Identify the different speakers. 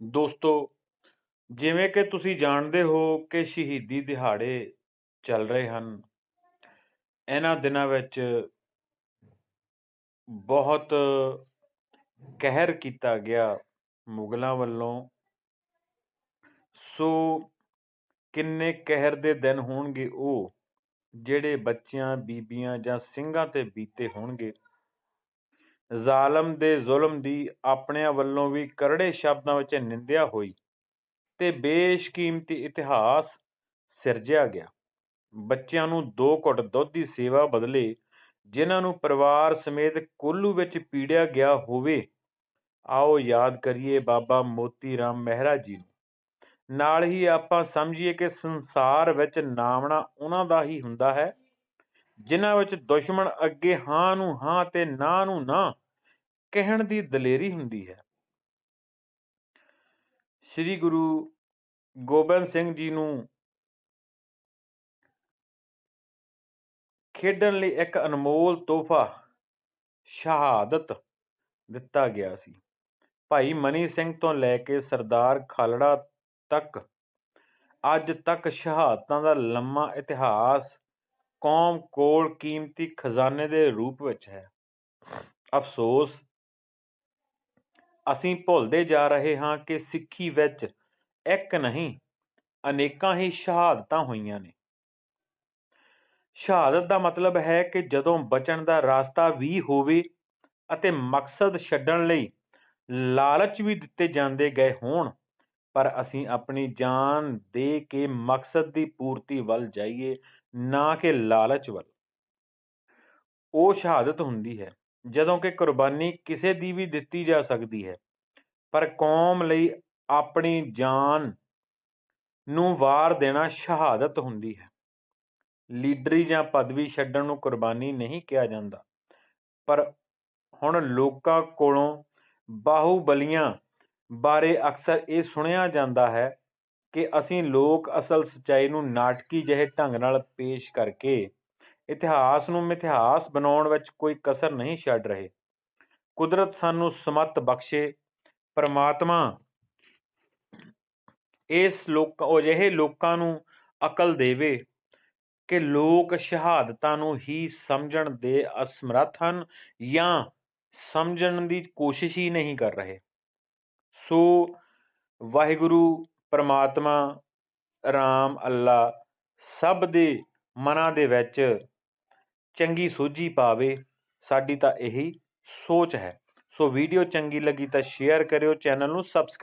Speaker 1: ਦੋਸਤੋ, ਜਿਵੇਂ ਕਿ ਤੁਸੀਂ ਜਾਣਦੇ ਹੋ ਕਿ ਸ਼ਹੀਦੀ ਦਿਹਾੜੇ ਚੱਲ ਰਹੇ ਹਨ, ਇਹਨਾਂ ਦਿਨਾਂ ਵਿੱਚ ਬਹੁਤ ਕਹਿਰ ਕੀਤਾ ਗਿਆ ਮੁਗਲਾਂ ਵੱਲੋਂ। ਸੋ ਕਿੰਨੇ ਕਹਿਰ ਦੇ ਦਿਨ ਹੋਣਗੇ ਉਹ, ਜਿਹੜੇ ਬੱਚਿਆਂ, ਬੀਬੀਆਂ ਜਾਂ ਸਿੰਘਾਂ ਤੇ ਬੀਤੇ ਹੋਣਗੇ ਜ਼ਾਲਮ ਦੇ ਜ਼ੁਲਮ ਦੀ ਆਪਣਿਆਂ ਵੱਲੋਂ ਵੀ ਕਰੜੇ ਸ਼ਬਦਾਂ ਵਿੱਚ ਨਿੰਦਿਆ ਹੋਈ ਤੇ ਬੇਸ਼ਕੀਮਤੀ ਇਤਿਹਾਸ ਸਿਰਜਿਆ ਗਿਆ। ਬੱਚਿਆਂ ਨੂੰ ਦੋ ਘੁੱਟ ਦੁੱਧ ਦੀ ਸੇਵਾ ਬਦਲੇ ਜਿਨ੍ਹਾਂ ਨੂੰ ਪਰਿਵਾਰ ਸਮੇਤ ਕੋਲੂ ਵਿੱਚ ਪੀੜਿਆ ਗਿਆ ਹੋਵੇ, ਆਓ ਯਾਦ ਕਰੀਏ ਬਾਬਾ ਮੋਤੀ ਰਾਮ ਮਹਿਰਾ ਜੀ ਨੂੰ। ਨਾਲ ਹੀ ਆਪਾਂ ਸਮਝੀਏ ਕਿ ਸੰਸਾਰ ਵਿੱਚ ਨਾਮਣਾ ਉਹਨਾਂ ਦਾ ਹੀ ਹੁੰਦਾ ਹੈ ਜਿਨ੍ਹਾਂ ਵਿੱਚ ਦੁਸ਼ਮਣ ਅੱਗੇ ਹਾਂ ਨੂੰ ਹਾਂ ਤੇ ਨਾ ਨੂੰ ਨਾ ਕਹਿਣ ਦੀ ਦਲੇਰੀ ਹੁੰਦੀ ਹੈ। ਸ੍ਰੀ ਗੁਰੂ ਗੋਬਿੰਦ ਸਿੰਘ ਜੀ ਨੂੰ ਖੇਡਣ ਲਈ ਇੱਕ ਅਨਮੋਲ ਤੋਹਫਾ ਸ਼ਹਾਦਤ ਦਿੱਤਾ ਗਿਆ ਸੀ। ਭਾਈ ਮਨੀ ਸਿੰਘ ਤੋਂ ਲੈ ਕੇ ਸਰਦਾਰ ਖਾਲੜਾ ਤੱਕ ਅੱਜ ਤੱਕ ਸ਼ਹਾਦਤਾਂ ਦਾ ਲੰਮਾ ਇਤਿਹਾਸ ਕੌਮ ਕੋਲ ਕੀਮਤੀ ਖਜ਼ਾਨੇ ਦੇ ਰੂਪ ਵਿੱਚ ਹੈ। ਅਫਸੋਸ, ਅਸੀਂ ਭੁੱਲਦੇ ਜਾ ਰਹੇ ਹਾਂ ਕਿ ਸਿੱਖੀ ਵਿੱਚ ਇੱਕ ਨਹੀਂ, ਅਨੇਕਾਂ ਹੀ ਸ਼ਹਾਦਤਾਂ ਹੋਈਆਂ ਨੇ। ਸ਼ਹਾਦਤ ਦਾ ਮਤਲਬ ਹੈ ਕਿ ਜਦੋਂ ਬਚਣ ਦਾ ਰਾਸਤਾ ਵੀ ਹੋਵੇ ਅਤੇ ਮਕਸਦ ਛੱਡਣ ਲਈ ਲਾਲਚ ਵੀ ਦਿੱਤੇ ਜਾਂਦੇ ਗਏ ਹੋਣ। ਪਰ ਅਸੀਂ ਆਪਣੀ ਜਾਨ ਦੇ ਕੇ ਮਕਸਦ ਦੀ ਪੂਰਤੀ ਵੱਲ ਜਾਈਏ, ਨਾ ਕਿ ਲਾਲਚ ਵੱਲ। ਉਹ ਸ਼ਹਾਦਤ ਹੁੰਦੀ ਹੈ, ਜਦੋਂ ਕਿ ਕੁਰਬਾਨੀ ਕਿਸੇ ਦੀ ਵੀ ਦਿੱਤੀ ਜਾ ਸਕਦੀ ਹੈ, ਪਰ ਕੌਮ ਲਈ ਆਪਣੀ ਜਾਨ ਨੂੰ ਵਾਰ ਦੇਣਾ ਸ਼ਹਾਦਤ ਹੁੰਦੀ ਹੈ। ਲੀਡਰੀ ਜਾਂ ਪਦਵੀ ਛੱਡਣ ਨੂੰ ਕੁਰਬਾਨੀ ਨਹੀਂ ਕਿਹਾ ਜਾਂਦਾ, ਪਰ ਹੁਣ ਲੋਕਾਂ ਕੋਲੋਂ ਬਾਹੂਬਲੀਆਂ ਬਾਰੇ ਅਕਸਰ ਇਹ ਸੁਣਿਆ ਜਾਂਦਾ ਹੈ ਕਿ ਅਸੀਂ ਲੋਕ ਅਸਲ ਸਚਾਈ ਨੂੰ ਨਾਟਕੀ ਜਿਹੇ ਢੰਗ ਨਾਲ ਪੇਸ਼ ਕਰਕੇ ਇਤਿਹਾਸ ਨੂੰ ਮਿਥਿਹਾਸ ਬਣਾਉਣ ਵਿੱਚ ਕੋਈ ਕਸਰ ਨਹੀਂ ਛੱਡ ਰਹੇ। ਕੁਦਰਤ ਸਾਨੂੰ ਸਮਤ ਬਖਸ਼ੇ, ਪਰਮਾਤਮਾ ਇਸ ਲੋਕ ਅਜਿਹੇ ਲੋਕਾਂ ਨੂੰ ਅਕਲ ਦੇਵੇ ਕਿ ਲੋਕ ਸ਼ਹਾਦਤਾਂ ਨੂੰ ਹੀ ਸਮਝਣ ਦੇ ਅਸਮਰੱਥ ਹਨ ਜਾਂ ਸਮਝਣ ਦੀ ਕੋਸ਼ਿਸ਼ ਹੀ ਨਹੀਂ ਕਰ ਰਹੇ। ਸੋ ਵਾਹਿਗੁਰੂ, ਪਰਮਾਤਮਾ, ਰਾਮ ਅੱਲਾ ਸਭ ਦੇ ਮਨਾਂ ਦੇ ਵਿੱਚ ਚੰਗੀ ਸੋਝੀ ਪਾਵੇ, ਸਾਡੀ ਤਾਂ ਇਹੀ ਸੋਚ ਹੈ। ਸੋ ਵੀਡੀਓ ਚੰਗੀ ਲੱਗੀ ਤਾਂ ਸ਼ੇਅਰ ਕਰਿਓ ਚੈਨਲ ਨੂੰ ਸਬਸਕ੍ਰਾਈਬ